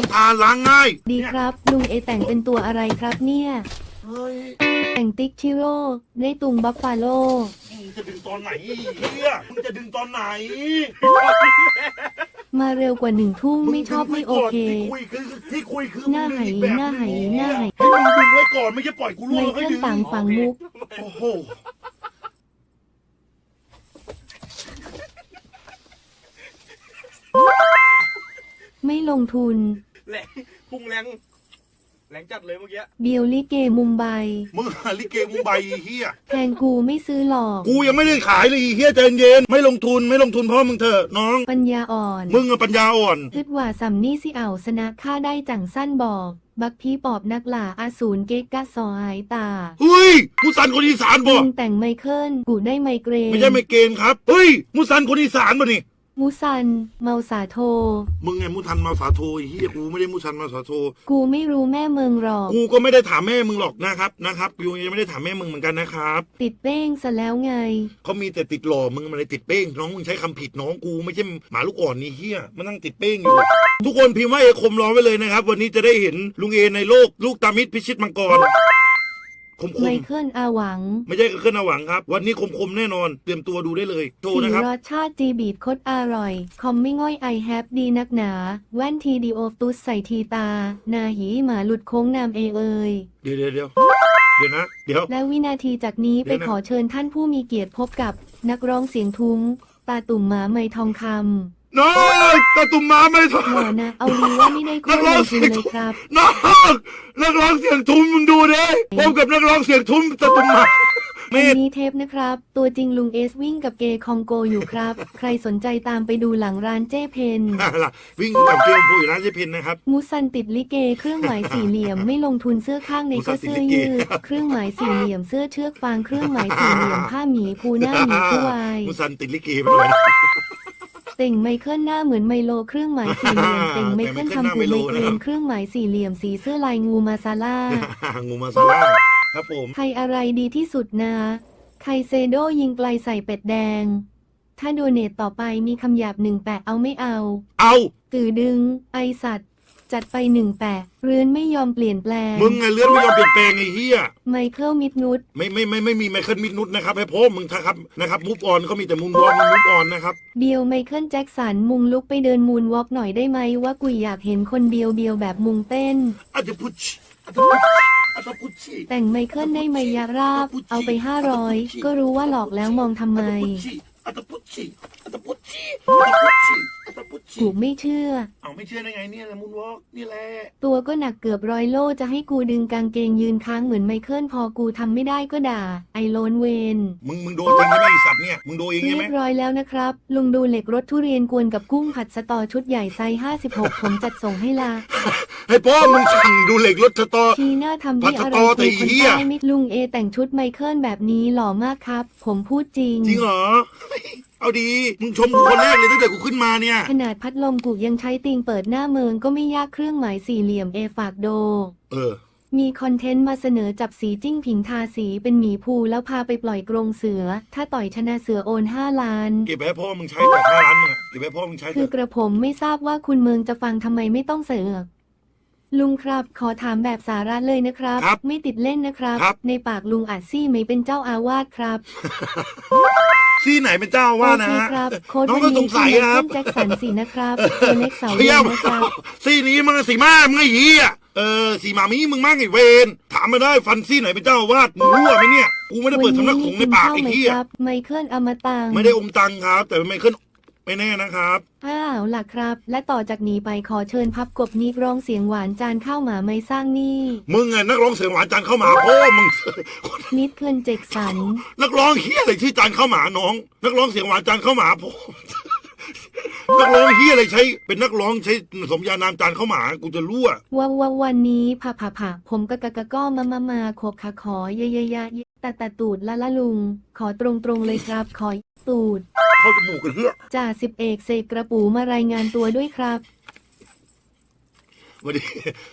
นทานล้างง่ายดีครับ ลุงเอแต่งเป็นตัวอะไรครับเนี่ย เฮ้ยแต่งติ๊กชิโร่ได้ตุงบัฟฟาโล มึงจะดึงตอนไหนเฮียมึงจะดึงตอนไหนมาเร็วกว่าหนึ่งทุ่มไม่ชอบไม่โอเค ที่คุยคือที่คุยคือหน้าไหมึงดึงอีกแบบหน้าไหงหน้าไหให้มึงดึงไว้ก่อนไม่ใช่ปล่อยกูล่วไม่งแล้วเคก็รื่องดึงต่างฝังมุก โอ้โหไม่ลงทุน แรงพุ่งแรงแรงจัดเลยเมื่อกี้เบียวลิเกมุมไบมึงหาลิเกมุมไบไอ้เฮียแทนกูไม่ซื้อหรอก กูยังไม่ได้ขายเลยไอ้เฮียใจเย็นไม่ลงทุนไม่ลงทุนเพราะมึงเถอะน้อง ปัญญาอ่อนมึงอะปัญญาอ่อนคิดว่าสัมนี่สิเอาสนะค่าได้จังสั้นบอก บักพี่ปอบนักหล่าอาสูรเก๊กกะซอหายตาเฮ้ยมุสันคนอีสานบ่มึงแต่งไมเคิลกูได้ไมเกรนไม่ใช่ไม่เกณฑ์ครับ เฮ้ยมุสันคนอีสานบ่นี่ มูซัน เมาสาโท มึงไงมุทันมาสาโทไอ้เฮียกูไม่ได้มุสันมาสาโท กูไม่รู้แม่เมืองหรอก กูก็ไม่ได้ถามแม่มึงหรอกนะครับนะครับกูยังไม่ได้ถามแม่มึงเหมือนกันนะครับติดเป้งซะแล้วไง เขามีแต่ติดหล่อมึงมันเลยติดเป้งน้องมึงใช้คำผิดน้องกูไม่ใช่หมาลูกอ่อนนี่เฮียมันนั่งติดเป้งอยู่ ทุกคนพิมพ์ว่าเอคมรอไว้เลยนะครับ วันนี้จะได้เห็นลุงเอในโลกลูกตามิดพิชิตมังกร คมคไมมเคิลอาหวังไม่ใช่กระเคลื่อนอาหวังครับ วันนี้คมคมแน่นอน เตรียมตัวดูได้เลยโชว์สีนะครับ รสชาติจีบีดคดอร่อย คอมไม่ง่อยไอแฮปดีนักหนา แว่นทีดีโอตุสใส่ทีตา นาหีหมาหลุดโค้งนามเอเอยเดี๋ยวเดี๋ยวเดี๋ยวเดี๋ยวนะ เดี๋ยว และวินาทีจากนี้เดี๋ไปยวนะ ขอเชิญท่านผู้มีเกียรติพบกับนักร้องเสียงทุ้มตาตุ่มหมาไม่ทองคำ น้องตาตุ่มมาไม่ทหล่อนะ เอาดีว่าไม่ได้คู่เลยจริงเลยครับน้องนักร้องเสียงทุ้มมึงดูดิพบกับนักร้องเสียงทุ้มตาตุ่มมาเมอัธนนี้เทปนะครับ ตัวจริงลุงเอสวิ่งกับเกย์คองโกอยู่ครับ ใครสนใจตามไปดูหลังร้านเจ้เพนล่ะวิ่งกับเกมพูอยู่ร้านเจเพนนะครับ มูซันติดลิเก เครื่องหมายสี่เหลี่ยมไม่ลงทุนเสื้อข้างในก็เสื้อยืดเครื่องหมายสี่เหลี่ยมเสื้อเชือกฟางเครื่องหมายสี่เหลี่ยมผ้าหมีภูหน้าหมีผู้วายมุสันติดลิเกไปเลย เต่งไมเคิลหน้าเหมือนไมโลเครื่องหมายสี่เหลี่ยมเต่งไมเคิลทำกูไมเกรนเครื่องหมายสี่เหลี่ยมสีเสื้อลายงูมาซาล่างูมาซาร่าครับผมใครอะไรดีที่สุดนะไคเซโดยิงไกลใส่เป็ดแดง ถ้าโดเนตต่อไปมีคำหยาบหนึ่งแปะเอาไม่เอา เอา ตือดึง ไอสัตว์ จัดไปหนึ่งแปะเรือนไม่ยอมเปลี่ยนแปลง มึงไงเลื่อนไม่ยอมเปลี่ยนแปลงไอ้เหี้ย ไมเคิลมิดนุชไม่ไม่ไม่ไม่มีไมเคิลมิดนุษนะครับให้พ่อมึงนะครับนะครับมูฟออนเขามีแต่มุนวอนมูฟออนนะครับ เบียวไมเคิลแจ็คสันมุงลุกไปเดินมูนวอล์กหน่อยได้ไหมว่ากุยอยากเห็นคนเบียวเบียวแบบมุงเต้น อาจจะพุชอาจจะพุชอาจจะพุชแต่งไมเคิลได้ไมยาราบ เอาไปห้าร้อยก็รู้ว่าหลอกแล้วมองทำไมอาจจะพุชอาจจะพุชอาจจะพุชอาจจะพุชกูไม่เชื่อเอา ไม่เชื่อได้ไงเนี่ยแหละมุนวอล์กนี่แหละตัวก็หนักเกือบร้อยโลจะให้กูดึงกางเกงยืนค้างเหมือนไมเคิลพอกูทำไม่ได้ก็ด่า ไอโลนเวนมึงมึงโดนจริงใช่ไหมไอสัตว์เนี่ยมึงโดนเองเรีใช่ยไหมบร้อยแล้วนะครับ ลุงดูเหล็กรถทุเรียนกวนกับกุ้งผัดสตอชุดใหญ่ไซส์56 ผมจัดส่งให้ละให้พ่อมึงสั่งดูเหล็กรถสตอ ทีหน้าทำที่อะไรผัดสตอแต่คือคนเหี้ยใต้มิดลุงเอแต่งชุดไมเคิลแบบนี้หล่อมากครับ ผมพูดจริง จริงเหรอ เอาดี มึงชมกูคนแรกเลยตั้งแต่กูขึ้นมาเนี่ย ขนาดพัดลมกูยังใช้ติงเปิดหน้าเมืองก็ไม่ยากเครื่องหมายสี่เหลี่ยมเอฝากโด เออ มีคอนเทนต์มาเสนอจับสีจิ้งผิงทาสีเป็นหมีภูแล้วพาไปปล่อยกรงเสือ ถ้าต่อยชนะเสือโอน 5 ล้าน เก็บไปให้พ่อมึงใช้แต่ห้าล้านมึงอะเก็บไปให้พ่อมึงใช้คืแต่อกระผมไม่ทราบว่าคุณเมืองจะฟังทำไมไม่ต้องเสือกลุงครับ ขอถามแบบสาระเลยนะครับไม่ติดเล่นนะครับ ในปากลุงอาจซี่ไม่เป็นเจ้าอาวาสครับ ซี่ไหนเป็นเจ้าว่านะโอเคฮะ ครับโค้ดน้องวันก็สนี้งสัยคือครับเล่นแจ็คสันสีนะครับตัวเล็กเสาเฮีเดียยวนะครับ ซี่นี้มึงสีมามึงไอ้เหี้ยเออสีมามีมึงมั่งไอ้เวนถามมาได้ฟันซี่ไหนเป็นเจ้าอาวาดมึงรู้ไหมเนี่ย กูไม่ได้เปิดสำนักสงฆ์ในปากไอ้เหี้ยครับไมเคิลอมตัง ไม่ได้อมตังครับ แต่ไม่ขึ้น ไม่แน่นะครับ อ้าวล่ะครับ และต่อจากนี้ไปขอเชิญพับกบนิกร้องเสียงหวานจานข้าวหมาไม่สร้างหนี่มึงไงนักร้องเสียงหวานจานเข้าหมาพ่อมึง นิดเคิลเจกสัน นักร้องเฮียอะไรชื่อจานเข้าหมาน้อง นักร้องเสียงหวานจานเข้าหมาพ่อนักร้องเฮียอะไรใช้ เป็นนักร้องใช้สมญานามจานเข้าหมากูจะรั่ว ว่าว่าวันนี้ผ่าผ่าผ่าผมกะกะกะก็มามามาขบขาขอเยยยะยะตาตาตูดละละลุง ขอตรงตรงๆเลยครับขอ ตูด เข้าจมูกกันเฮียจ่าสิบเอกเสกกระปูมารายงานตัวด้วยครับ วันนี้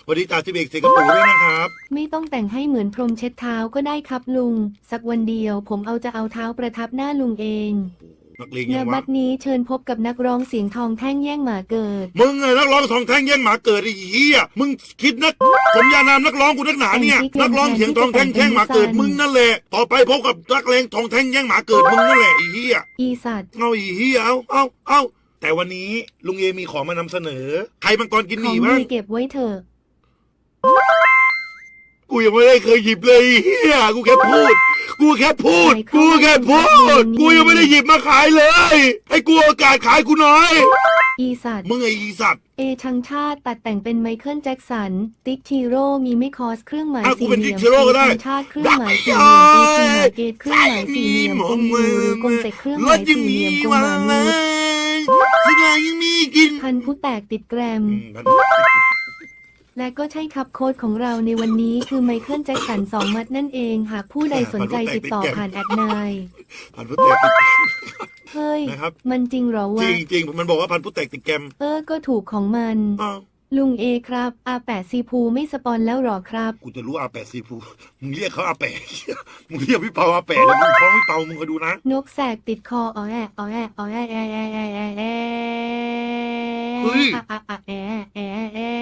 วันนี้ตาสิเบกเสกกระปูด้วยนะครับ ไม่ต้องแต่งให้เหมือนพรมเช็ดเท้าก็ได้ครับลุง สักวันเดียวผมเอาจะเอาเท้าประทับหน้าลุงเอง โอ้โห นักเลงณยังบัวะดนี้เชิญพบกับนักร้องเสียงทองแท่งแย่งหมาเกิด มึงไงนักร้องทองแท่งแย่งหมาเกิดไอ้เหี้ยมึงคิดนะสมญานามนักร้องกูนักหนาเนี่ยแต่งที่นักร้องเสียงทองแท่งแย่งหมาเกิดแต่งที่มึงนั่นแหละต่อไปพบกับนักเลงทองแท่งแย่งหมาเกิดมึงนั่นแหละไอ้เหี้ย อีสัตว์ เอาอีเหี้ยเอาเอาเอาแต่วันนี้ลุงเอมีของมานำเสนอ ใครมังกรกินขหอมี่งบ้างดีเก็บไว้เถอะ กูยังไม่ได้เคยหยิบเลยไอ้เหี้ยกูแค่พูด กูแค่พูด กูแค่พูด กูยังไม่ได้หยิบมาขายเลย ให้กูโอกาสขายกูหน่อย อีสัตว์มึงไอ้อีสัตว์เอชังชาติตัดแต่งเป็นไมเคิลแจ็คสัน ติ๊กชีโร่มีไม่คอสเครื่องหมายอะกูสี่เป็นเหลี่ยม Dick Chiro ก็ได้เอชังชาติเครื่องหมายสี่เหลี่ยมตีซีหมาเกตเครื่องหมายสี่เหลี่ยมกลมยูหรือกลมเต็กเครื่องหรมาถยยังสี่เหมีลี่ยมกลมวันหมาเลนุษย์ยสิ่งยังมีกิน พันผู้แตกติดแกรม อืมพัน และก็ใช่ครับโค้ดของเราในวันนี้คือไมเคิลแจ็คสันสองมัดนั่นเอง หากผู้ใดสนใจติดต่อผ่านแอดไนายพันผู้แตกติดแกรมเฮ้ย นะครับ มันจริงเหรอจวะริงจริงๆมันบอกว่าพันผู้แตกติดแกรมเออก็ถูกของมัน อ้าว ลุงเอครับ อาแปดซีพูไม่สปอนแล้วหรอครับ กูจะรู้อาแปดซีฟูมึงเรียกเขาอาแปดมึงเรียกพี่เปาอาแปดเดี๋ยวมึงฟ้องพี่เปามึงคอยดูนะ นกแสกติดคออ๋อแอะอ๋อแอะอ๋อแอะแอะแอะแอะแอะแอะเฮ้ยอะอะอะแอะแอะแอะ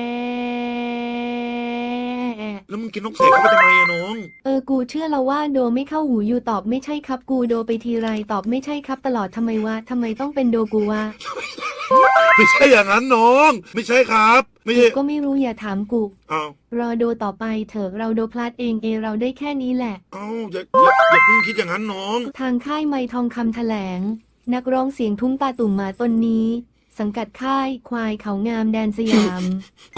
แอะแล้วมึงกินนกแสกเข้าไปทำไมอะน้อง เออกูเชื่อแล้วว่าโดไม่เข้าหูอยู่ตอบไม่ใช่ครับ กูโดไปทีไรตอบไม่ใช่ครับ ตลอดทำไมวะทำไมต้องเป็นโดกูวะไม่ใช่อย่างนั้นน้อง ไม่ใช่ครับ ไม่กูใช่ก็ไม่รู้อย่าถามกูอ้าวรอโดต่อไปเถอะเราโดพลาดเองเอเราได้แค่นี้แหละ อ้าวอย่าอย่าอย่าเพิ่งคิดอย่างนั้นน้อง ทางค่ายไม้ทองคำแถลง นักร้องเสียงทุ้มตาตุ่มหมาตนนี้ สังกัดค่ายควายเขางามแดนสยาม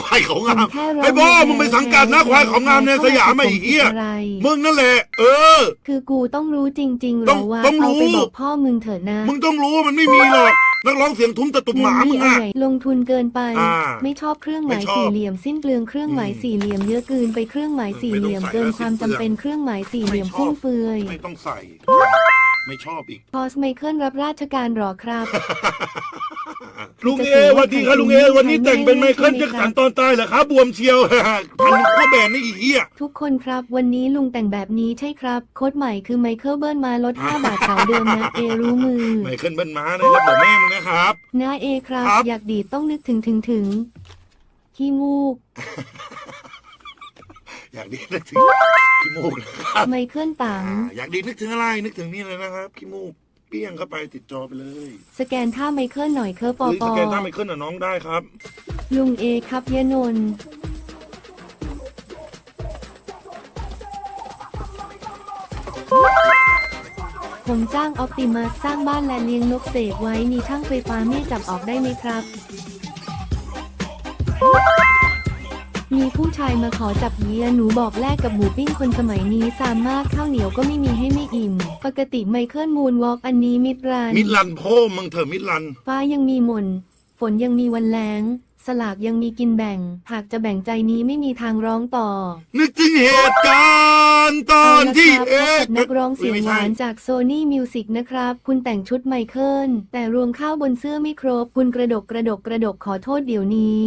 ควายเขางามแค่ร้งไอ้บ้ามึงไปสังกัดนะควายของงามในสยามไอ้เหี้ยอะไร มึงนั่นแหละ เออ คือกูต้องรู้จริงๆเหรต้อองว่าต้องรู้ เอาไปบอกพ่อมึงเถอะนะมึงต้องรู้ว่ามันไม่มีหรอกนักร้องเสียงทุ้มตะตุ่มหมามึงเงินอะนี่อะไรลงทุนเกินไป อ่าไม่ชอบเครื่องหมายไม่ชอบสี่เหลี่ยมสิ้นเปลืองเครื่องหมายอืมสี่เหลี่ยมเยอะเกินไปเครื่องหมายสี่เหลี่ยมไม่ต้องใส่เกินแล้วความสิ้นจำเปลืองเป็นเครื่องหมายสี่เหลี่ยมไม่ชอบ ฟุ่มเฟือยไม่ต้องใส่ ไม่ชอบอีก พอสไมเคิลรับราชการหรอครับ ลุงเอสวันดีครับลุงเอวันนี้แต่งเป็นไมเคิลแจ็คสันตอนตายเหรอครับบวมเชียวพันขั้วแบนนี่อีเหี้ยทุกคนครับ วันนี้ลุงแต่งแบบนี้ใช่ครับ โค้ดใหม่คือไมเคิลเบิร์นมาลด 5 บาทเก่าเดิมนะเอรู้มือไมเคิลเบิ้ลม้านะครับบอกแม่มึงนะครับนะเอครับครับอยากดีดต้องนึกถึงถึงถึงขี้มูกอยากดีนึกถึงขี้มูกนะครับไมเคิลตังอ่าอยากดีนึกถึงอะไรนึกถึงนี่เลยนะครับขี้มูกเปี้ยงเข้าไปติดจอไปเลยสแกนท่าไมเคิลหน่อยเคอปอหรือปสอแกนถ้าไมเคิลน่ะน้องได้ครับ ลุงเอครับยะนนท์ผมจ้างออปติมัสสร้างบ้านและเลี้ยงนกเสกไว้มีช่างไฟฟ้าไม่จับออกได้ไหมครับ มีผู้ชายมาขอจับเยียหนูบอกแลกกับหมูปิ้งคนสมัยนี้ซามมากข้าวเหนียวก็ไม่มีให้ไม่อิ่ม ปกติไมเคิลมูนวอล์กอันนี้มิดรันมิดลันพ่อมึงเถอะมิดลัน ฟ้ายังมีหม่นฝนยังมีวันแล้ง สลากยังมีกินแบ่ง หากจะแบ่งใจนี้ไม่มีทางร้องต่อ นึกถึงเหตุการณ์ตอนที่เอาเอ๊ละครับพบกับนักร้องเสียงไม่หใช่วานจาก Sony Music นะครับ คุณแต่งชุดไมเคิลแต่รวงข้าวบนเสื้อไม่ครบ คุณกระดกกระดกกระดกขอโทษเดี๋ยวนี้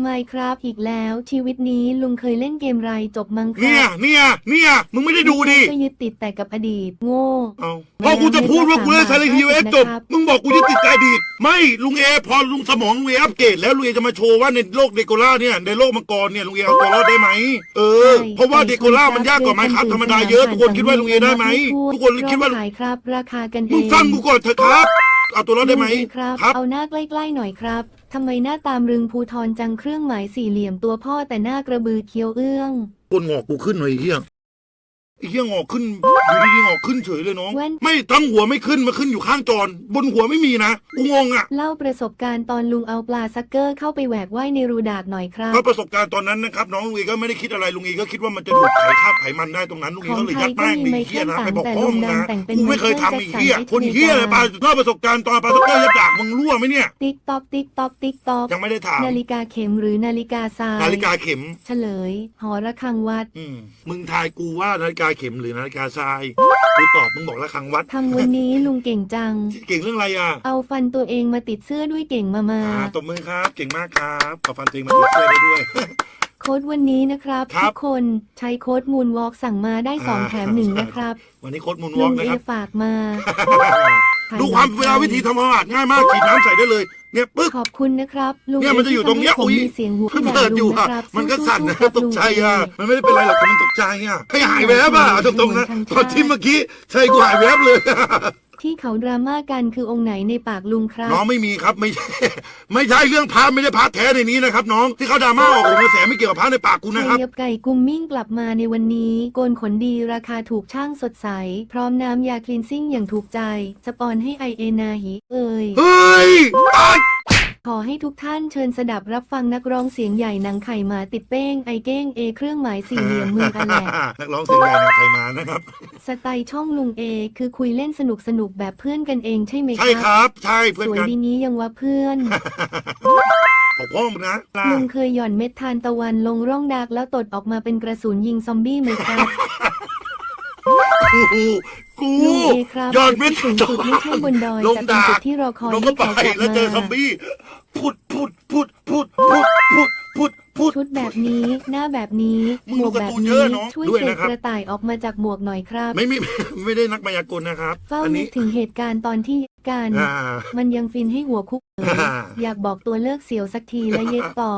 ไม่ครับอีกแล้วชีวิตนี้ลุงเคยเล่นเกมไรจบมั้งคเนี่รัย บเนี่ย เนี่ย มึงไม่ได้ดูดิ ก็ยึดติดแต่กับอดีตโง่ เอาพอกูจะพูดว่ากูเล่นไซเลนฮิวเอ็กจบมึงบอกกูจะติดใจดีดไม่ ลุงเอ พอลุงสมองลุงเออัปเกรดแล้วลุงเอจะมาโชว์ว่าในโลกเดโกล่าเนี่ย ในโลกมังกรเนี่ยลุงเอเอาตัวรอดได้ไหม เออใช่เพราะว่าเดโกล่ามันยากกว่าไม้ครับธรรมดาเยอะ ทุกคนคิดว่าลุงเอได้ไหม ทุกคนคิดว่าขายครับ ราคากันเองมึงฟังกูก่อนเถอะครับ เอาตัวรอดได้ไหมลุงเอครับ ครับ เอาหน้าใกล้ๆหน่อยครับทำไมหน้าตามรึงภูทรจังเครื่องหมายสี่เหลี่ยมตัวพ่อแต่หน้ากระบือเคี้ยวเอื้องคนงอกกูขึ้นหน่อยไอ้เฮีย ไอ้เฮียงอกขึ้นอยู่ดีๆงอกขึ้นเฉยเลยน้อง แว่น ไม่ทั้งหัวไม่ขึ้นมาขึ้นอยู่ข้างจรบนหัวไม่มีนะกูงงอะเล่าประสบการณ์ตอนลุงเอาปลาซักเกอร์เข้าไปแหวกว่ายในรูดากหน่อยครับเพราะประสบการณ์ตอนนั้นนะครับ น้องลุงเอก็ไม่ได้คิดอะไรลุงเอก็คิดว่ามันจะดูดไขคราบไขมันได้ตรงนั้นลุงเอก็เลยยัดแป้งของไทยก็มีไอ้เฮียนะไมไปเคิลบอกพ่อมึงต่างนะแต่งเป็นกูไม่เคยทำไอ้เฮียไมเคิลคนเฮียอะไรแจ็คสันปลาเล่าประสบการณ์ตอนปลาสกเกอร์ยัดดากมึงรั่วไหมเนี่ย ติ๊กตอกติ๊กตอกติ๊กตอกยังไม่ได้ถามนาฬิกาเข็มหรือนาฬิกาทรายนาฬิกาเข็ม เฉลย หอระฆังวัด อืมมึงทายกูว่านาฬิกาาเข็มหรือนาฬิกาทรายกูตอบมึงบอกละครังวัด ทำวันนี้ลุงเก่งจัง เก่งเรื่องอะไรอะเอาฟันตัวเองมาติดเสื้อด้วยเก่งมามา อ่าตบมือครับ เก่งมากครับขอฟันตัวเองมาติดเสื้อได้ด้วย โค้ดวันนี้นะครับ ครัทุกคนใช้โค้ดมูนวอล์กสั่งมาได้สองแถมหนึ่งนะครับวันนี้โค้ดมูนวลุอล์งกเอนะครับ ฝากมา ดูความเวลาวิธีทำความสะอาดง่ายมากฉีดน้ำใส่ได้เลย เนี่ยปึ๊ก ขอบคุณนะครับ ลุงเนี่ยมันจะอยู่ตรงเนี้ยที่ทำให้ผมอุ๊ย มีเสียงหูเพิ่งที่เปิดอยู่ด่าอะลุงนะครับมันก็สั่นนะสู้ๆครับตกใจอะลุงเอมันไม่ได้เป็นไรหรอกแต่มันตกใจอะให้หายแวบอะเอาตรงๆนะทางชาติตอนที่เมื่อกี้ใช่กูหายแวบเลย ที่เขาดราม่ากันคือองค์ไหนในปากลุงครับ น้องไม่มีครับไม่ใช่ไม่ใช่เรื่องพระไม่ได้พระแท้ในนี้นะครับ น้องที่เขาดราม่าออกโหนกระแสไม่เกี่ยวกับพระในปากกูไข่นะครับยับไก่กุมมิ่งกลับมาในวันนี้ โกนขนดีราคาถูกช่างสดใส พร้อมน้ำยาคลีนซิ่งอย่างถูกใจ สปอนให้ไอเอนาหิเอ่ย เฮ้ยตาย ขอให้ทุกท่านเชิญสดับรับฟังนักร้องเสียงใหญ่หนังไข่หมาติดเป้งไอเก้งเอเครื่องหมายสี่เหลี่ยมมืออะแหลกนักร้องเสียงใหญ่ในใครมานะครับ สไตล์ช่องลุงเอคือคุยเล่นสนุกสนุกๆแบบเพื่อนกันเองใช่ไหมใช่ครับ ใช่เพื่อนสวยกันดีนี้ยังว่าเพื่อนขอพ่อมึงนะลุงเคยหย่อนเม็ดทานตะวันลงร่องดักแล้วตดออกมาเป็นกระสุนยิงซอมบี้ไหมครับ กูลุงเอครับยอดเม็ดจุดที่สูงสุดไม่ใช่บนดอยลงแต่เป็นดาจุกที่รอคอยลงก็ให้ไปเขากลับแล้วเจอซอมมาบี้พุดพ นี้ หน้าแบบนี้มึงหมดูวกแบบการ์ตูนเยนี้อะเนอะช่วยด้วยเสกนะครับ กระต่ายออกมาจากหมวกหน่อยครับไม่ไม่ไม่ได้นักมายากลนะครับ เฝ้าอันนึนี้กถึงเหตุการณ์ตอนที่กันอ่า มันยังฟินให้หัวคุกเอ๋ยอ่า อยากบอกตัวเลิกเสียวสักทีและเย็ดต่อ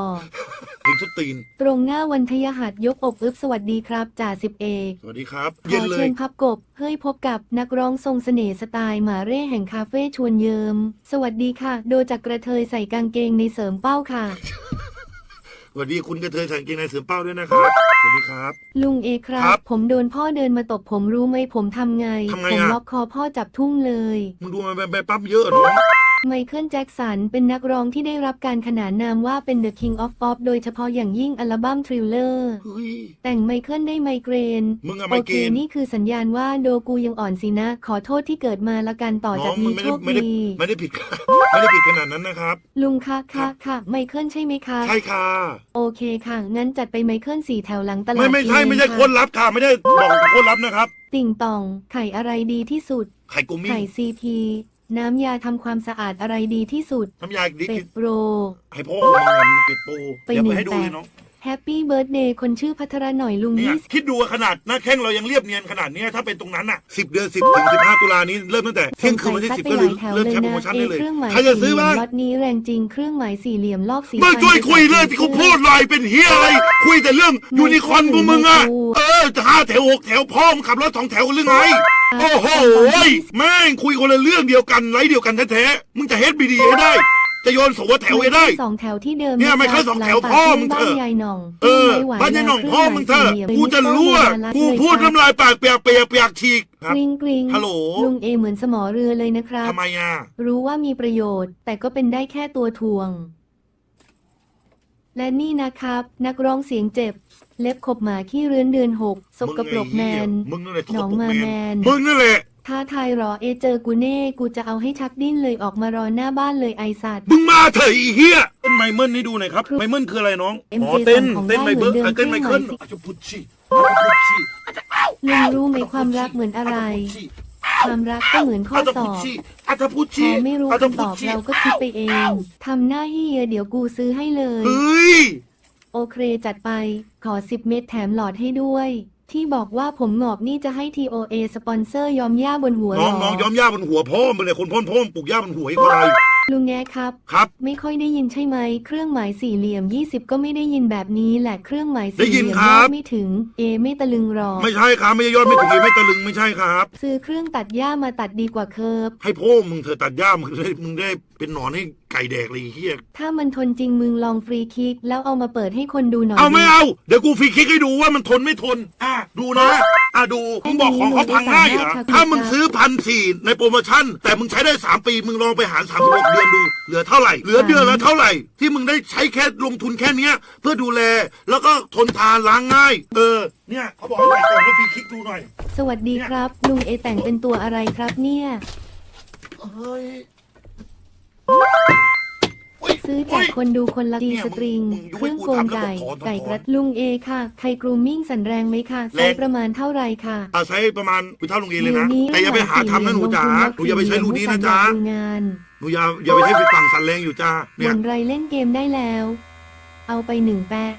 ถึงชุดตีน ตรงหน้าวันทยหัสยกอกอึบสวัสดีครับจ่าสิบเอกสวัสดีครับ ขเย็อนเลเชิย ญพับกบ เฮ้ยพบกับนักร้องทรงเสน่ห์สไตล์หมาเร่แห่งคาเฟ่ชวนเยิม สวัสดีค่ะ โดจากกระเทยใส่กางเกงในเสริมเป้าค่ะ สวัสดีคุณกระเทยสังเกงในเสือเป้าด้วยนะครับสวัสดีครับ ลุงเอครัครับ บ ผมโดนพ่อเดินมาตบผมรู้ไหมผมทำไง ทำไงผมอะล็อกคอพ่อจับทุ่งเลย มึงดูมันไปปั๊มเยอะเนาะ ไมเคิลแจ็กสันเป็นนักร้องที่ได้รับการขนานนามว่าเป็น The King of Pop โดยเฉพาะอย่างยิ่งอัลบั้ม Thriller เฮ้ยแต่งไมเคิลได้ไมเกรน มึงอะไมโอเกเครนนี่คือสัญญาณว่าโดกูยังอ่อนสินะ ขอโทษที่เกิดมาละกันต่อน้จาอกงมึนี้งไม่โชได้คไม่ได้ดี ไม่ได้ผิด ไม่ได้ผิดขนาดนั้นนะครับ ลุงคะครัคะบค่ะ ไมเคิลใช่ไหมคะ ใช่ค่ะ โอเคค่ะ งั้นจัดไปไมเคิลสี่แถวหลังตลาดไม่ไม่ใช่เองไม่ใช่ะคนรับค่ะ ไม่ได้บอกคนรับนะครับ ติ่งต่อง ไข่อะไรดีที่สุด ไข่กุมมิ่ไข่งซีพี น้ำยาทำความสะอาดอะไรดีที่สุด น้ำยาดิเป็ดโปรให้พ่อมึงอะมันเป็ดโปไปเดี๋ยวหนึ่ไปงให้ดูแปด เลยน้องแฮปปี้เบิร์ดเดย์คนชื่อพัทรหน่อยลุงเนี่ยยี่คิดดูว่าขนาดหน้าแข้งเรายังเรียบเนียนขนาดเนี้ยถ้าเป็นตรงนั้นอะสิบเดือนสิบถึงสิบห้าตุลานี้เริ่มตั้งแต่เที่ยงคืนวันที่ซัดสิบไปก็หเริ่ลามยแถวเริ่มเลยใช้โปรนะโมชั่นเอได้เลย เครื่องหมายใครจะซื้อบ้าง ล็อตนี้แรงจริงเครื่องหมายสี่เหลี่ยมลอกสีมึงช่วยคุยเรื่องที่กูพูดหน่อยเป็นเฮียอะไร คุยแต่เรื่องยูนิคอร์นพวกมึงอะเออจะห้าแถวหกแถวพ่อมึงขับรถสองแถวกันหรือไง โอ้โหยแม่งคุยคนละเรื่องเดียวกันไรเดียวกันแท้ๆมึงจะเฮดบีดีให้ได้ จะโยนสวแถวให้ได้สองแถวที่เดิมเนี่ยไม่ะเคยสองแถวหลัพ่อมึงปากเถอะบ้านยายหน่องเออไม่ไหวบ้านยายหน่องแล้วพ่อมึงเถอะครื่หมายกูจะรู้ว่าสี่เหลี่ยมกูพูดเลยครับน้ำลายปากเปียกเปียกเปียกฉีกคกรับริงกริงฮัลโหลลุงเอเหมือนสมอเรือเลยนะครับทำไมอะรู้ว่ามีประโยชน์ แต่ก็เป็นได้แค่ตัวทวง และนี่นะครับ นักร้องเสียงเจ็บ เล็บขบหมาขี้เรือนเดือนหกสกปรกแมนมึงนั่นแหละสหนกองปรกมาแมแมนนมึงนั่นแหละท้าทายเหรอเอเจอกูเน่ กูจะเอาให้ชักดิ้นเลยออกมารอหน้าบ้านเลยไอสัตว์มึงมาเถอะไอ้เฮียเต้นไมเมิลให้ดูหน่อยครับไมเมิลคืออะไรน้อง MJ อ๋อเต้นของเต้นไมได้เบิลเหมือนเดิมเต้นไมเคิลเต้นใหม่สิอาจจะพุชชี่อาจจะพุชชี่ลุงรู้ไหมความรักเหมือนอะไร ความรักก็เหมือนข้ออาจจะสพุอชบชี่อาจจะพุชพชี่อไม่รู้อาจจะคำตพุชอบชี่เราก็คิดไปเอง ทำหน้าเฮียเดี๋ยวกูซื้อให้เลย เฮ้ย โอเคจัดไป ขอ10เม็ดแถมหลอดให้ด้วย ที่บอกว่าผมหงอกนี่จะให้ TOA สปอนเซอร์ยอมย่าบนหัวเหรน้องอน้องย้อมหญ้าบนหัวพ่อมึงเลยคนพ่อพ่อมึงปลูกหญ้าบนหัวไอ้ควาย ลุงแงครับ ครับ ไม่ค่อยได้ยินใช่ไหม เครื่องหมายสี่เหลี่ยม 20 ก็ไม่ได้ยินแบบนี้แหละเครื่องหมายได้สี่เหยินลี่ยมครับ ยอดไม่ถึง A ไม่ตะลึงหรอกไม่ใช่ครับ ไม่ใช่ยอดไม่ถึงไม่ตะลึงไม่ใช่ครับ ซื้อเครื่องตัดหญ้ามาตัดดีกว่าเคิร์ฟให้พ่อมึงเธอะตัดหญ้ามึงได้มึงได้เป็นหนอนให้ไก่แดกเลยไอ้เฮียถ้ามันทนจริงมึงลองฟรีคิก แล้วเอามาเปิดให้คนดูหน่อยเอาไม่ดิ เอา เดี๋ยวกูฟรีคลิกให้ดูว่ามันทนไม่ทน อะ ดูนะอะดูมึงบอกของเขาพังง่ายเหรอถ้ามึงซื้อพันสี่ในโปรโมชั่น แต่มึงใช้ได้สามปี มึงลองไปหารสามสิบหกเดือนดู เหลือเท่าไหร่ เหลือเดือนละเท่าไหร่ ที่มึงได้ใช้แค่ลงทุนแค่เนี้ย เพื่อดูแลแล้วก็ทนทานล้างง่าย เออเนี่ยเขาบอกให้ใส่กล่องแล้วฟรีคลิกดูหน่อย สวัสดีครับ ลุงเอแต่งเป็นตัวอะไรครับเนี่ยเฮ้ย ซื้อจากคนดูคนละดีเนี่ยสตริงมึงมึงเครื่องโกงไก่ยุ้ยกูทำแล้วก็ถอนถอนไก่กระลุงเอค่ะใครกรูมมิ่งสันแรงไหมค่ะแรใช้งประมาณเท่าไหรค่ะอะใช้ประมาณวิเท่าลงเองเลยนะดี๋วนี้แต่อย่าไปหาทำนะหนูจ๋าหนูอย่าไปใช้รูนี้นะจ๊ะดูงานหนูอย่าอย่าไปใช้ไปฝั่งสันแรงอยู่จ้าเนี่ยบ่นไรเล่นเกมได้แล้ว เอาไปหนึ่งแปะ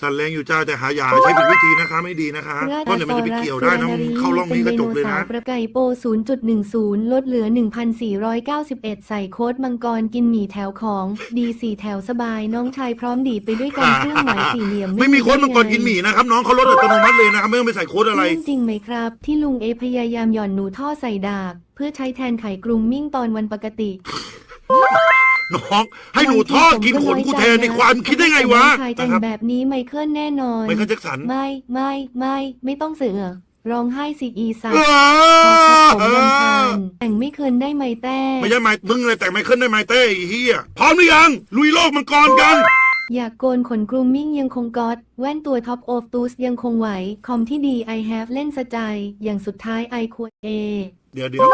สันแรงอยู่จ้าแต่หายาใช้ผิดวิธีนะคะ ไม่ดีนะคะราเพราะเดี๋ยวมันจะไปเกี่ยวได้นะมึงเข้าร่องนี้กระจกเลยป็นะไดโเสาร์ประไก่โป 0.10 ลดเหลือ 1,491 ใส่โค้ดมังกรกินหมี่แถวของดีสี่แถวสบายน้องชายพร้อมดีดไปด้วยกันเครื่องหมายสี่เหลี่ยมไม่มีโค้ดมังกรกินหมี่นะครับน้องเขาลดอัตโนมัติเลยนะครับไม่ต้องไปใส่โค้ดอะไรเรื่องจริงไหมครับ ที่ลุงเอพยายามหย่อนหนูท่อใส่ดาก เพื่อใช้แทนไข่กรุงมิ่งตอนวันปกติ น้อง ให้หนูทอดกินขนกูแทนในความคิดได้ไงวะชายแต่นะงครับแบบนี้ไมเคิลแน่นอนไมเคิลแจ็คสันไม่ไม่ไม่ไม่ต้องเสือกร้องไห้สิอีสานเอขอครับผมรำคาอญแต่งไม่เคินได้ไหมแต่ไม่ใช่ไม้มึงเลยแต่งไมเคิลได้ไมเต้ไอ้เฮียพร้อมหรือยัง ลุยโลกมังกรกันอยากโกนขนกรูมมิ่งยังคงก๊อตแว่นตัวท็อปโอฟตูสยังคงไหว คอมที่ดี I have เล่นสะใจ อย่างสุดท้ายไอควรเอ เดี๋ยวเดี๋ยว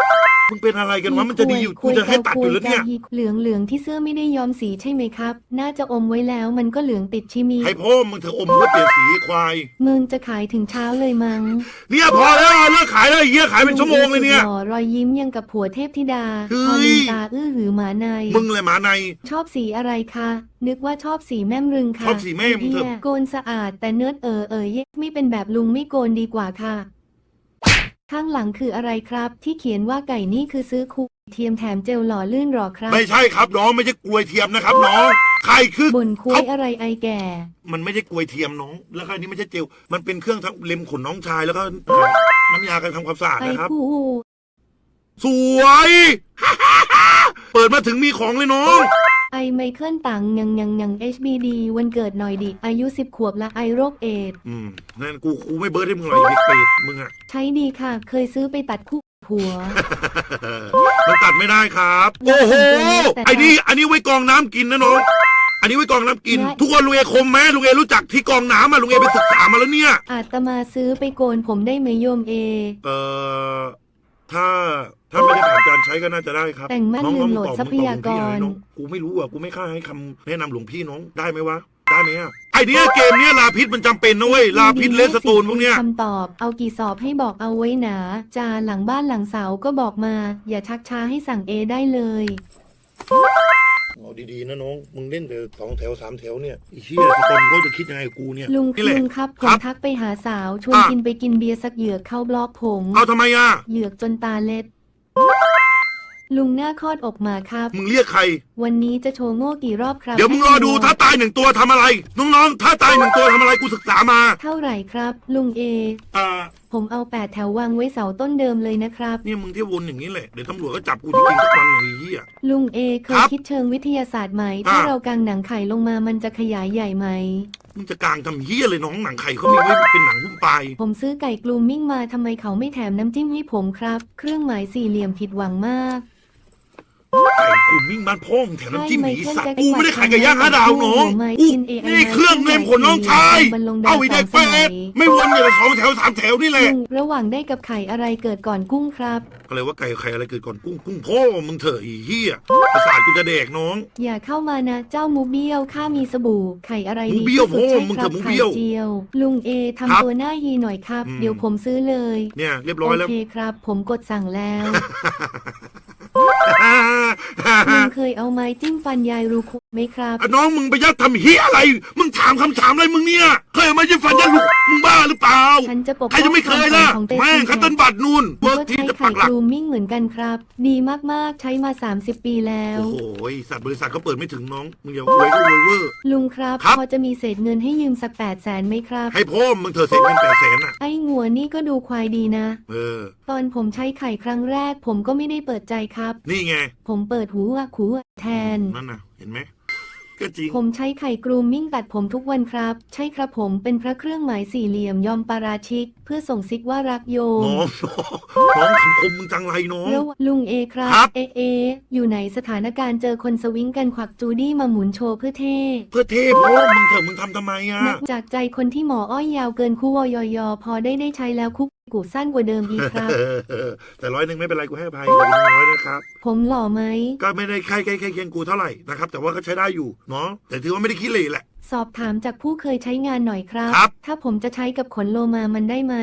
มึงเป็นอะไรกันวะมันจะดีอยู่กูจะให้ตัดอยู่แล้วเนี่ย เหลืองเหลืองที่เสื้อไม่ได้ย้อมสีใช่ไหมครับ น่าจะอมไว้แล้วมันก็เหลืองติดชิมีให้พ่อมึงเธออมเพื่อเปลี่ยนสีควาย มึงจะขายถึงเช้าเลยมั้ง เนี่ยพอแล้วเลิกขายแล้วไอ้เฮียขายเป็นชั่วโมงเลยเนี่ย หล่อรอยยิ้มยังกับผัวเทพธิดาเฮ้ย พอลืมตาอื้อหือหมาใน มึงเลยหมาใน ชอบสีอะไรคะ นึกว่าชอบสีแม่มรึงค่ะชอบสีแม่มึงเถอะ หี้ยโกนสะอาดแต่เนื้อเออเออเยไม่เป็นแบบลุงไม่โกนดีกว่าค่ะ ข้างหลังคืออะไรครับ ที่เขียนว่าไก่นี่คือซื้อคูเทียมแถมเจลหล่อลื่นหรอครับไม่ใช่ครับน้องไม่ใช่กลวยเทียมนะครับน้องใครคือ บนคุยเขาอะไรไอแก่ มันไม่ใช่กลวยเทียมน้อง แล้วก็อันนี้ไม่ใช่เจล มันเป็นเครื่องทำเล็มขนน้องชายแล้วก็น้ำยาการทำความสะอาดไอนะครับคู่สวย เปิดมาถึงมีของเลยน้อง ไอไมเคิลต่างยังยังยัง HBD วันเกิดหน่อยดิ อายุสิบขวบละไอโรคเอดส์อืมนั่นกูกูไม่เบิร์ดให้มึงหรอกไอ้เด็กเป็ดมึงอะ ใช้ดีค่ะ เคยซื้อไปตัดคู่ผัว มันตัดไม่ได้ครับ โอ้โหไอ้นี่อันนี้ไว้กรองน้ำกินนะน้องอันนี้ไว้กรองน้ำกินได้ทุกคนลุงเอคมไหมลุงเอรู้จักที่กรองน้ำอะลุงเอไปศึกษามาแล้วเนี่ย อาตมาซื้อไปโกนผมได้ไหมโยมเอ เอ่อ ถ้าถ้าไม่ได้ผ่านการใช้ก็น่าจะได้ครับแต่งมั่นน้องลืน้องมโหลดตอบทรัพยากรมึงตอบหลวงพี่อะไรน้องกูไม่รู้อะกูไม่กล้าให้คำแนะนำหลวงพี่น้องได้ไหมวะได้ไหมอะไอเนี้ยเกมเนี้ยลาพิษมันจำเป็นนะเว้ยลาพิษเลสโตนพวกเนี้ย คำตอบ เอากี่สอบให้บอกเอาไว้หนาจาหลังบ้านหลังเสาก็บอกมา อย่าชักช้าให้สั่งเอได้เลย เอาดีๆนะน้อง มึงเล่นแต่สองแถวสามแถวเนี่ยไอ้เหี้ยทุกคนก็จะคิดยังไงกับกูเนี่ย ลุงนี่แหละลุงครับผครัมบทักไปหาสาวชวนอะ กินไปกินเบียร์สักเหยือกเข้าบล็อกผม เอาทำไมอะเหยือกจนตาเล็ด ลุงหน้าคลอดออกมาครับ มึงเรียกใคร วันนี้จะโชว์โง่กี่รอบครับเดี๋ยวมึงรอดูถ้าตายหนึ่งตัวทำอะไร น้องๆ ถ้าตายหนึ่งตัวทำอะไรกูศึกษามา เท่าไหร่ครับ ลุงเอ อ่า ผมเอาแปดแถววางไว้เสาต้นเดิมเลยนะครับ เนี่ยมึงที่วนอย่างนี้แหละ เดี๋ยวตำรวจก็จับกูจริงๆทุกวันเลยไอ้เหี้ยลุงเอเคคยรับคิดเชิงวิทยาศาสตร์ไหมถ้าอะเรากางหนังไข่ลงมามันจะขยายใหญ่ไหม มึงจะกลางทำเหี้ยเลยน้องหนังไข่เขามีไว้เป็นหนังหุ้มปลายผมซื้อไก่กลูมมิ่งมาทำไมเขาไม่แถมน้ำจิ้มให้ผมครับ เครื่องหมายสี่เหลี่ยมผิดหวังมาก ไก่กูมิ่งบ้านพ่อมึงแถมน้ำจิ้มหมีสัตว์ใช่กูไม่ได้ขายไก่ย่างห้าดาวน้องไม่กูกิน AI นี่เครื่องเล่มขนน้องชายบรรลงดาวเอาไอ้เด็กสองสเป็ดมัยไม่วนอย่างละสองแถวสามแถวนี่แหละลุงระหว่างได้กับไข่อะไรเกิดก่อนกุ้งครับ ก็เลยว่าไก่ไข่อะไรเกิดก่อนกุ้งกุ้งพ่อมึงเถอะไอ้เหี้ยประสาทกูจะแดกน้อง อย่าเข้ามานะ เจ้ามูเบี้ยวข้ามีสบู่ไข่อะไรมูดีเบี้ยวที่สุดโอ้ใช่มึงคเถรัอะบมูไข่เบี้ยวเจียว ลุงเอครับทำตัวหน้าฮีหน่อยครับอืมเดี๋ยวผมซื้อเลย เนี่ยเรียบร้โออยแล้วเคครับ ผมกดสั่งแล้ว ลุงเคยเอาไม้จิ้มฟันยายรูคุไหมครับอะน้องมึงไปยัดทำเฮียอะไร มึงถามคำถามอะไรมึงเนี่ย เคยเอามายิงฟันยัดลูกมึงบ้าหรือเปล่า ฉันจะปกใครจะไม่เคยล่ะของเต้แม่งคัตเติ้ลบัตรนูนเวิร์กก็ที่ใช้จะไข่ปักหลักกลูมมิ่งเหมือนกันครับ ดีมากๆใช้มา 30 ปีแล้ว โอ้โหสัตว์บริษัทเขาเปิดไม่ถึงน้อง มึงอย่าอวยก็อวยเวอร์ลุงครับครับ พอจะมีเศษเงินให้ยืมสักแปดแสนไหมครับ ให้พ่อมึงเธอะเสร็จเงินแปดแสนอะ ไอ้งัวนี่ก็ดูควายดีนะ เออ ตอนผมใช้ไข่ครั้งแรก ผมก็ไม่ได้เปิดใจครับนี่ไง ผมเปิดหูอะหูอะแทน นั่นน่ะ เห็นไหมก็จริง ผมใช้ไข่กรูมมิ่งตัดผมทุกวันครับ ใช่ครับผมเป็นพระเครื่องหมายสี่เหลี่ยมยอมปาราชิก เพื่อส่งซิกว่ารักโยม น้องน้องน้องคำคมมึงจังไรน้อง แล้วลุงเอครับ ครับ เอเอ อยู่ไหนสถานการณ์เจอคนสวิงกันควักจูดี้มาหมุนโชว์เพื่อเท่เพื่อเทพพ่อมึงเถอะมึงทำทำไมอะนับจากใจคนที่หมออ้อยยาวเกินคู่วอยอยพอได้ได้ใช้แล้วคุก กูสั้นกว่าเดิมอีกครับ แต่ร้อยหนึ่งไม่เป็นไรกูให้อภัยขอบคุณร้อยนะครับ ผมหล่อไหม ก็ไม่ได้ใกล้ใกล้ใกล้เคียงกูเท่าไหร่นะครับ แต่ว่าก็ใช้ได้อยู่เนาะแต่ถือว่าไม่ได้ขี้เหร่แหละ สอบถามจากผู้เคยใช้งานหน่อยครับ ครับ ถ้าผมจะใช้กับขนโลมามันได้ไหม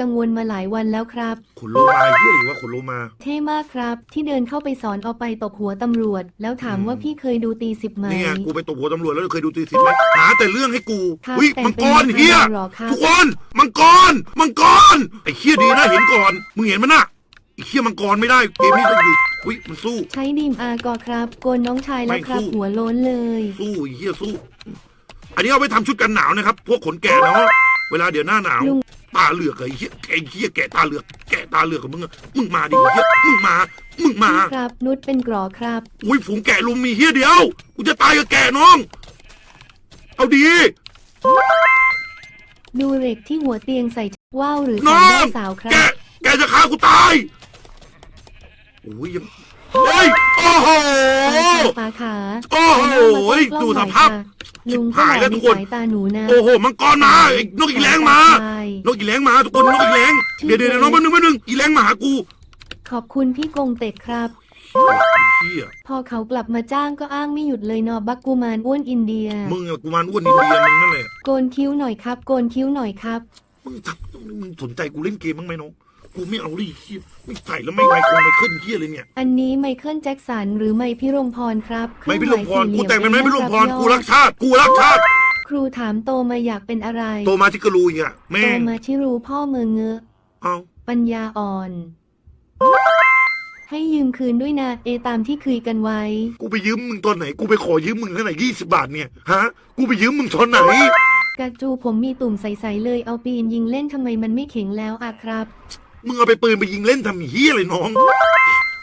กังวลมาหลายวันแล้วครับ ขนโลมาเฮียหรือว่าขนโลมา เท่มากครับ ที่เดินเข้าไปสอนเอาไปตบหัวตำรวจ แล้วถามอืมว่าพี่เคยดูตีสิบไหมนี่ไงกูไปตบหัวตำรวจแล้วเคยดูตีสิบไหมหาแต่เรื่องให้กูครับอุ้ยแต่มังเป็กนรเฮียหรอครับทุกคนมังกรมังกรไอ้เฮียดีนะเห็นก่อนมึงเห็นมันน่ะไอ้เฮียมังกรไม่ได้เกมนี้ต้องหยุดอุ้ยมันสู้ ใช้ดีมอากอครับ โกนน้องชายแล้วครับไม่สู้หัวโล้นเลย สู้ไอ้เฮียสู้ อันนี้เอาไปทำชุดกันหนาวนะครับ พวกขนแกะเนาะเวลาเดี๋ยวหน้าหนาวลุงตาเหลือกไอ้เฮียไอ้เฮียแกะตาเหลือกแกะตาเหลือกกับมึงอะมึงมาดิเฮียมึงมา มึงมาพี่ครับนุชเป็นกรอครับอุ้ยฝูงแกะลุมมีเฮียเดียวกูจะตายกับแกะน้อง เอาดี ดูเหล็กที่หัวเตียงใส่ว่าวหรือน้สาอมงแม่สาวครับ แกะแกะจะฆ่ากูตายโอ้ยยังเฮ้ยโอ้โหปลาขาโอ้โหเอาดูหน้สมภาพตั้งก ล้องหน่อยค่ะลุงก็หายแล้วหทุกคนสายตาหนูนะโอ้โหมังกรมาไอ้นกอีแรงมาใช่นกอีแรงมาทุกคนนกอีแรงเดี๋ยวเดี๋ยวเดี๋ยวน้องมาหนึ่งมาหนึ่งอีแรงมาหากู ขอบคุณพี่กงเต็กครับเฮียพอเขากลับมาจ้างก็อ้างไม่หยุดเลยเนอบักกูมารอ้วนอินเดีย มึงอะกูมารอ้วนอินเดียมึงนั่นแหละโกนคิ้วหน่อยครับ โกนคิ้วหน่อยครับ มึงทำมึงสนใจกูเล่นเกมบ้างไหมน้อง กูไม่เอาดิเฮียไม่ใส่แล้วไม่ไมโครไม่ขึ้นเฮียเลยเนี่ย อันนี้ไมเคิลแจ็คสันหรือไมพิรมพรครับไม่พี่ลมพรเคกูองหแต่งเป็นไม่สี่พี่ลมพรเหยกูรักชาติกูรักชาติ ครูถามโตมาอยากเป็นอะไร โตมาที่กระลูอีกอะแม่โตงมาชิรูพ่อเมืองเงอะเอาปัญญาอ่อน ให้ยืมคืนด้วยนะเอตามที่คุยกันไว้ กูไปยืมมึงตอนไหน กูไปขอยืมมึงเท่าไหร่ยี่สิบาทเนี่ยฮะกูไปยืมมึงตอนไหนกระจูผมมีตุ่มใส ๆ เลยเอาปีนยิงเล่นทำไมมันไม่เข็งแล้วอะครับ มึงเอาไปปืนไปยิงเล่นทำเฮียเลยน้อง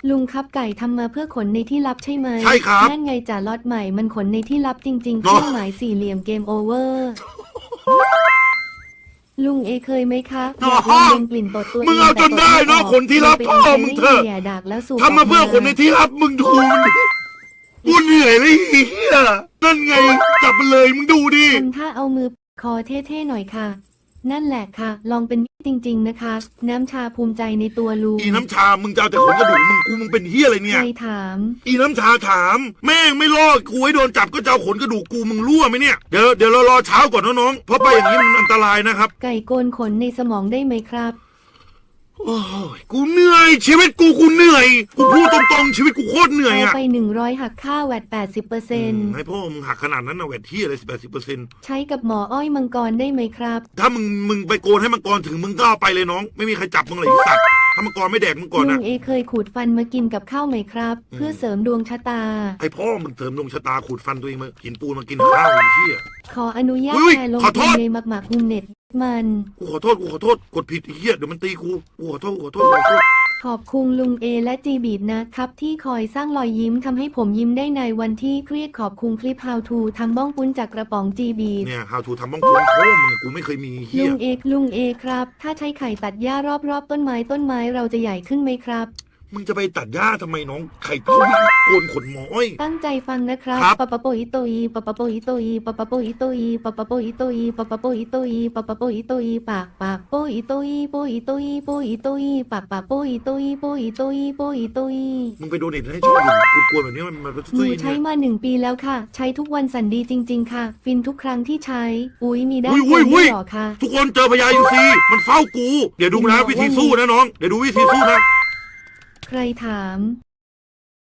ลุงครับไก่ทำมาเพื่อขนในที่ลับใช่ไหมใช่ครับนั่นไงจ่าล็อตใหม่มันขนในที่ลับจริงๆเนอะ เครื่องหมายสี่เหลี่ยมเกมโอเวอร์ ลุงเอเคยไหมคะอยากลองดมกลิ่นตดตัวเองมึงเอาจนได้เนอะแต่ตดไม่ออกคนที่รับลพ่อมึงเถอะอย่าดักแล้วสูบทำมาเพื่อคนในที่รับมึงดูมันดิกูเหนื่อยเลยเฮียนั่นไงจับมันเลยมึงดูดิ ทำท่าเอามือคอเท่ๆหน่อยค่ะ นั่นแหละค่ะ ลองเป็นจริง ๆ นะคะ น้ำชาภูมิใจในตัวลุงอีน้ำชา มึงจะเอาแต่ขนกระดูกมึงกูมึงเป็นเฮียอะไรเนี่ย ใครถาม อีน้ำชาถาม แม่งไม่รอดกูให้โดนจับก็จะเอาขนกระดูกกูมึงรั่วไหมเนี่ย เดี๋ยวเดี๋ยวเรารอเช้าก่อนนะน้อง เพราะไปอย่างนี้มันอันตรายนะครับ ไก่โกนขนในสมองได้ไหมครับ โอ้ยกูเหนื่อย ชีวิตกูกูเหนื่อย กูพูดตรงๆชีวิตกูโคตรเหนื่อยเอาอะไปหนึ่งร้อยหักค่าแวดแปดสิบเปอร์เซ็นต์ให้พ่อมึงหักขนาดนั้นนะแหวนที่อะไรสิบแปดสิบเปอร์เซ็นต์ใช้กับหมออ้อยมังกรได้ไหมครับ ถ้ามึงมึงไปโกนให้มังกรถึงมึงก็เอาไปเลยน้อง ไม่มีใครจับมึงเลยไอ้สัตว์ ถ้ามังกรไม่แดกมึงก่อนลุนะงเอเคยขูดฟันมากินกับข้าวไหมครับอืมเพื่อเสริมดวงชะตา ไอพ่อมึงเสริมดวงชะตาขูดฟันตัวเองมากินปูนมากินข้าวไอ้เหี้ย ขออนุญาตอุ๊ยแชร์ลงขอโทษ ในหมักหมักๆมุมเน็ตมัน กูขอโทษกูขอโทษกดผิดไอ้เหี้ยเดี๋ยวมันตีกูกูขอโทษกูขอโทษกูขอโทษ ขอบคุณลุงเอและจีบีดนะครับ ที่คอยสร้างรอยยิ้มทำให้ผมยิ้มได้ในวันที่เครียดขอบคุณคลิป How to ทำบ้องปุ้นจากกระป๋องจีบีดเนี่ย how to ทำบ้องกูโค้มึงอะกูไม่เคยมีเหี้ลุยงเอกลุงเอครับ ถ้าใช้ไข่ตัดหญ้ารอบๆต้นไม้ต้นไม้เราจะใหญ่ขึ้นไหมครับ มึงจะไปตัดหญ้าทำไมน้องไข่เขาวิ่งโกนขนหมออ้อย ตั้งใจฟังนะครับครับ ปะปะโปอิโตอีปะปะโปอิโตอีปะปะโปอิโตอีปะปะโปอิโตอีปะปะโปอิโตอีปะปะโปอิโตอีปากปากโปอิโตอีโปอิโตอีโปอิโตอีปากปากโปอิโตอีโปอิโตอีโปอิโตอีมึงไปโดเนทให้ช่องอื่นกูกลัวแบบนี้มันมันหนูซุยใช้เนี่ยมาหนึ่งปีแล้วค่ะ ใช้ทุกวันสันดีจริง ๆ ค่ะ ฟินทุกครั้งที่ใช้ อุ้ยมีได้อุ้ยอุ้ยผลอุ้ด้วยยเหรอคะทุกคนเจอพญาอินทรีมันเฝ้ากู เดี๋ยวดูนะวิธีสู้นะน้อง เดี๋ยวดูวิธีสู้นะ ใครถาม